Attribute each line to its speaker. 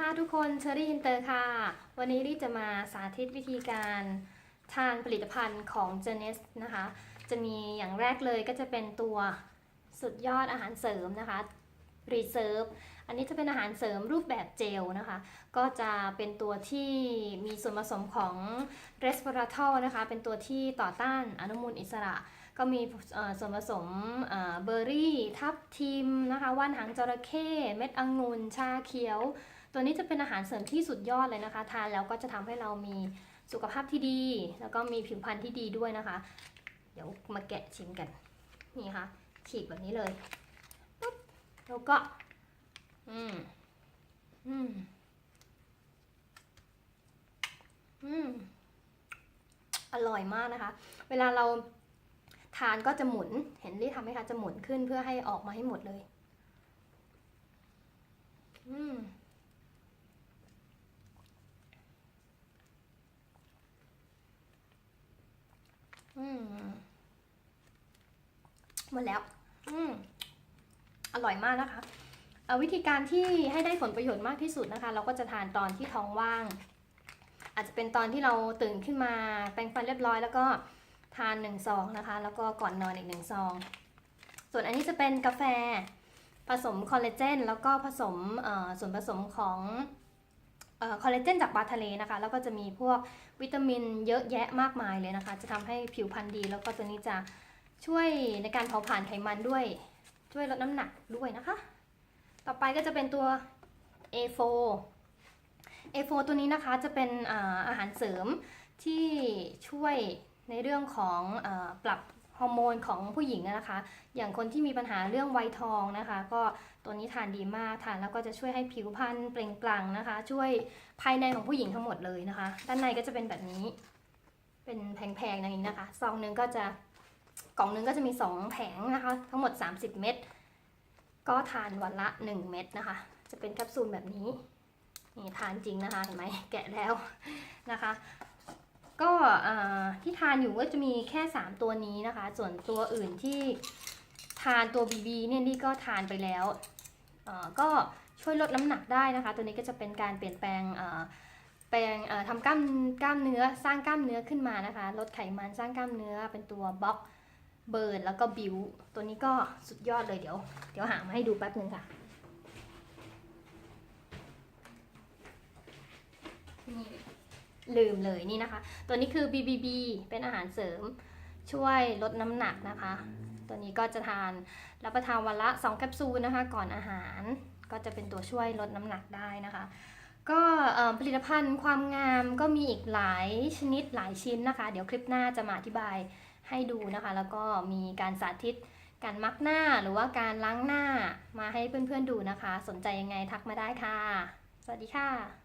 Speaker 1: ค่ะทุกคนเชอรี่อินเตอร์ค่ะ วันนี้รีจะมาสาธิตวิธีการทานผลิตภัณฑ์ของเจเนสนะคะ จะมีอย่างแรกเลยก็จะเป็นตัวสุดยอดอาหารเสริมนะคะ Reserve อันนี้จะเป็นอาหารเสริมรูปแบบเจลนะคะ ก็จะเป็นตัวที่มีส่วนผสมของ resveratrol นะคะ เป็นตัวที่ต่อต้านอนุมูลอิสระ ก็มีส่วนผสมเอ่อเบอร์รี่ ทับทิมนะคะ ว่านหางจระเข้ เม็ดองุ่น ชาเขียว ตัวนี้จะเป็นอาหารเสริมที่สุดยอดเลยนะคะ ทานแล้วก็จะทำให้เรามีสุขภาพที่ดี แล้วก็มีผิวพรรณที่ดีด้วยนะคะ เดี๋ยวมาแกะชิมกัน นี่ค่ะ ฉีกแบบนี้เลยปุ๊บแล้วก็ อืม อืม อืม อร่อยมากนะคะ เวลาเราทานก็จะหมุน เห็นรี่ทำไหมคะ จะหมุนขึ้นเพื่อให้ออกมาให้หมดเลย อืม อืม หมดแล้ว อืมอร่อยมากนะคะเอ่อวิธีการที่ให้ได้ผลประโยชน์มากที่สุดนะคะ เราก็จะทานตอนที่ท้องว่าง อาจจะเป็นตอนที่เราตื่นขึ้นมาแปรงฟันเรียบร้อย แล้วก็ทานหนึ่งซองนะคะ แล้วก็ก่อนนอนอีกหนึ่งซอง ส่วนอันนี้จะเป็นกาแฟผสมคอลลาเจนแล้วก็ผสมส่วนผสมของออคอลลาเจนจากปลาทะเลนะคะ แล้วก็จะมีพวกวิตามินเยอะแยะมากมายเลยนะคะ จะทำให้ผิวพรรณดี แล้วก็ตัวนี้จะ ช่วยในการเผาผลาญไขมันด้วย ช่วยลดน้ำหนักด้วยนะคะ ต่อไปก็จะเป็นตัว A4 A4 ตัวนี้นะคะจะเป็นอาหารเสริมที่ช่วยในเรื่องของอปรับฮอร์โมนของผู้หญิงนะคะ อย่างคนที่มีปัญหาเรื่องวัยทองนะคะ ก็ตัวนี้ทานดีมากทานแล้วก็จะช่วยให้ผิวพรรณเปล่งปลั่งนะคะ ช่วยภายในของผู้หญิงทั้งหมดเลยนะคะ ด้านในก็จะเป็นแบบนี้ เป็นแผงๆอย่างนี้นะคะ ซองหนึงก็จะ กล่องหนึงก็จะมี 2 แผงนะคะ ทั้งหมด 30 เม็ดก็ทานวันละ 1 เม็ดนะคะ จะเป็นแคปซูลแบบนี้นี่ทานจริงนะคะเห็นไหมแกะแล้วนะคะ ก็ที่ทานอยู่ก็จะมีแค่ 3 ตัวนี้นะคะ ส่วนตัวอื่นที่ทานตัว BB เนี่ยนี่ก็ทานไปแล้วก็ช่วยลดน้ำหนักได้นะคะ ตัวนี้ก็จะเป็นการเปลี่ยนแปลงแปลงทำกล้ามกล้ามเนื้อสร้างกล้ามเนื้อขึ้นมานะคะ ลดไขมันสร้างกล้ามเนื้อเป็นตัวบล็อก เบิร์นแล้วก็บิวตัวนี้ก็สุดยอดเลยเดี๋ยว เดี๋ยวหามาให้ดูแป๊บหนึ่งค่ะ นี่ลืมเลยนี่นะคะ ตัวนี้คือ BBB เป็นอาหารเสริมช่วยลดน้ำหนักนะคะ ตัวนี้ก็จะทานรับประทานวันละ 2 แคปซูลนะคะ ก่อนอาหารก็จะเป็นตัวช่วยลดน้ำหนักได้นะคะ ก็ผลิตภัณฑ์ความงามก็มีอีกหลายชนิดหลายชิ้นนะคะ เดี๋ยวคลิปหน้าจะมาอธิบายให้ดูนะคะ แล้วก็มีการสาธิตการมักหน้าหรือว่าการล้างหน้ามาให้เพื่อนๆดูนะคะ สนใจยังไงทักมาได้ค่ะ สวัสดีค่ะ